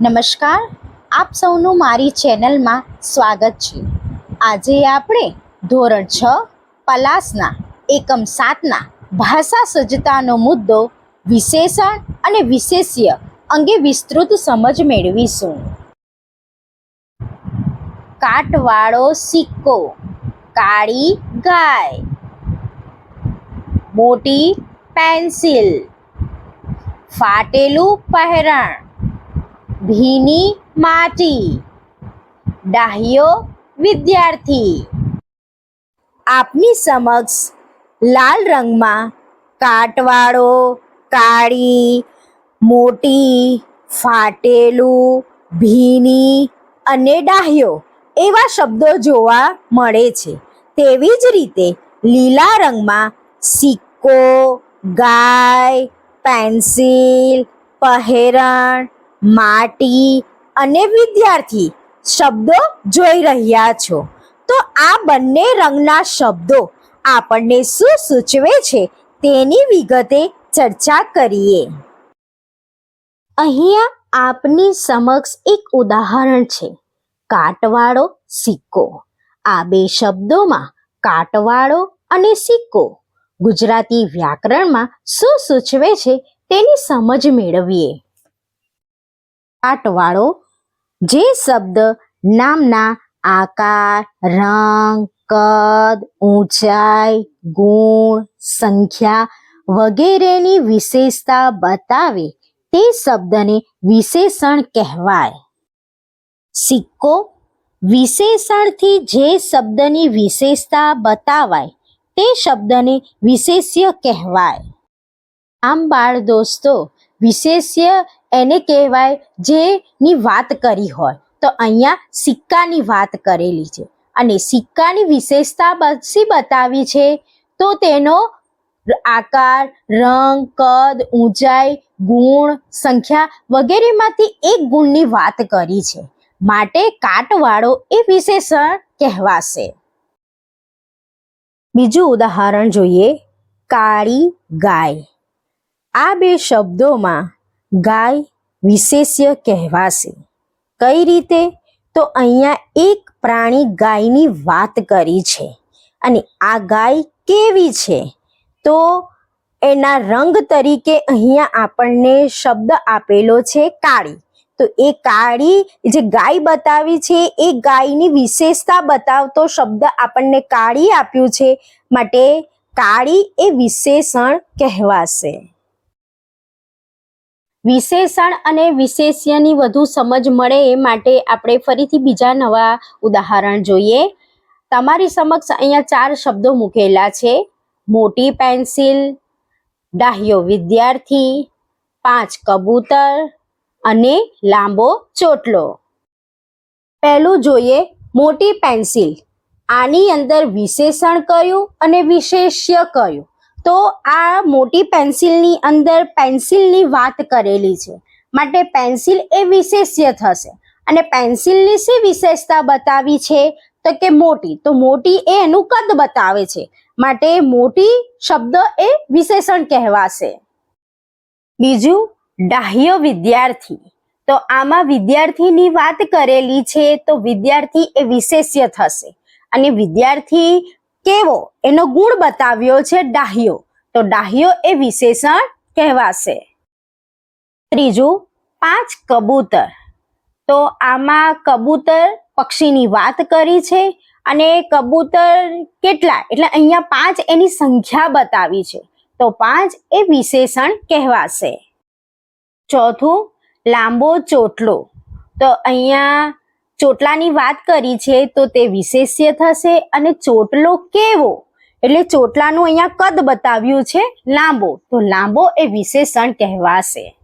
નમસ્કાર, આપ સૌનું મારી ચેનલમાં સ્વાગત છે. આજે આપણે ધોરણ છ, પલાસના, એકમ સાતના ભાષા સજ્જતાનો મુદ્દો, વિશેષણ અને વિશેષ્ય અંગે વિસ્તૃત સમજ મેળવીશું. કાટવાળો સિક્કો, કાળી ગાય, મોટી પેન્સિલ, ફાટેલું પહેરણ ભીની માટી. ડાહ્યો વિદ્યાર્થી. આપની સમક્ષ લાલ રંગમાં કાટવાળો, કાળી, મોટી, ફાટેલું, ભીની અને ડાહ્યો એવા શબ્દો જોવા મળે છે. તેવી જ રીતે લીલા રંગમાં સિક્કો, ગાય, પેન્સિલ, પહેરણ માટી અને વિદ્યાર્થી શબ્દો જોઈ રહ્યા છો. તો આ બંને રંગના શબ્દો આપણને શું સૂચવે છે તેની વિગતે ચર્ચા કરીએ. અહીંયા આપની સમક્ષ એક ઉદાહરણ છે. કાટવાળો સિક્કો. આ બે શબ્દોમાં કાટવાળો અને સિક્કો. ગુજરાતી વ્યાકરણમાં શું સૂચવે છે તેની સમજ મેળવીએ. કાટવાળો, જે શબ્દ નામના આકાર, રંગ, કદ, ઊંચાઈ, ગુણ, સંખ્યા વગેરેની વિશેષતા બતાવે તે શબ્દને વિશેષણ કહેવાય. સિક્કો વિશેષણથી જે શબ્દની વિશેષતા બતાવાય તે શબ્દને વિશેષ્ય કહેવાય. આમ બાળ દોસ્તો, વિશેષ્ય એને કહેવાય જેની વાત કરી હોય. તો અહીંયા સિક્કાની વાત કરેલી છે. અને સિક્કાની વિશેષતા બસી બતાવી છે તો તેનો આકાર, રંગ, કદ, ઊંચાઈ, ગુણ, સંખ્યા વગેરેમાંથી એક ગુણની વાત કરી છે. માટે કાટવાળો એ વિશેષણ કહેવાશે. બીજું ઉદાહરણ જોઈએ. કાળી ગાય. આ બે શબ્દોમાં ગાય વિશેષ્ય કહેવાશે. કઈ રીતે? તો અહીંયા એક પ્રાણી ગાયની વાત કરી છે. અને આ ગાય કેવી છે? તો એના રંગ તરીકે અહીંયા આપણને શબ્દ આપેલો છે કાળી. તો એ કાળી જે ગાય બતાવી છે, એ ગાયની વિશેષતા બતાવતો શબ્દ આપણને કાળી આપ્યું છે. માટે કાળી એ વિશેષણ કહેવાશે. વિશેષણ અને વિશેષ્યની વધુ સમજ મળે એ માટે આપણે ફરીથી બીજા નવા ઉદાહરણ જોઈએ. તમારી સમક્ષ અહીંયા ચાર શબ્દો મૂકેલા છે. મોટી પેન્સિલ, ડાહ્યો વિદ્યાર્થી, પાંચ કબૂતર અને લાંબો ચોટલો. પહેલું જોઈએ મોટી પેન્સિલ. આની અંદર વિશેષણ કયું અને વિશેષ્ય કયું? તો આ મોટી પેન્સિલની અંદર પેન્સિલની વાત કરેલી છે. માટે પેન્સિલ એ વિશેષ્ય થશે. અને પેન્સિલની શી વિશેષતા બતાવી છે? તો કે મોટી. તો મોટી એ એનું કદ બતાવે છે. માટે મોટી શબ્દ એ વિશેષણ કહેવાશે. બીજું, ડાહ્ય વિદ્યાર્થી. તો આમાં વિદ્યાર્થીની વાત કરેલી છે, તો વિદ્યાર્થી એ વિશેષ્ય થશે. અને વિદ્યાર્થી કેવો? એનો ગુણ બતાવ્યો છે ડાહ્યો. તો ડાહ્યો એ વિશેષણ કહેવાશે. ત્રીજું, પાંચ કબૂતર. તો આમાં કબૂતર પક્ષીની વાત કરી છે અને કબૂતર કેટલા? એટલે અહીંયા પાંચ એની સંખ્યા બતાવી છે. તો પાંચ એ વિશેષણ કહેવાશે. ચોથું, લાંબો ચોટલો. તો અહીંયા ચોટલાની વાત કરી છે તો તે વિશેષ્ય થશે અને ચોટલો કેવો? એટલે ચોટલાનું અહીંયા કદ બતાવ્યું છે લાંબો. તો લાંબો એ વિશેષણ કહેવાશે.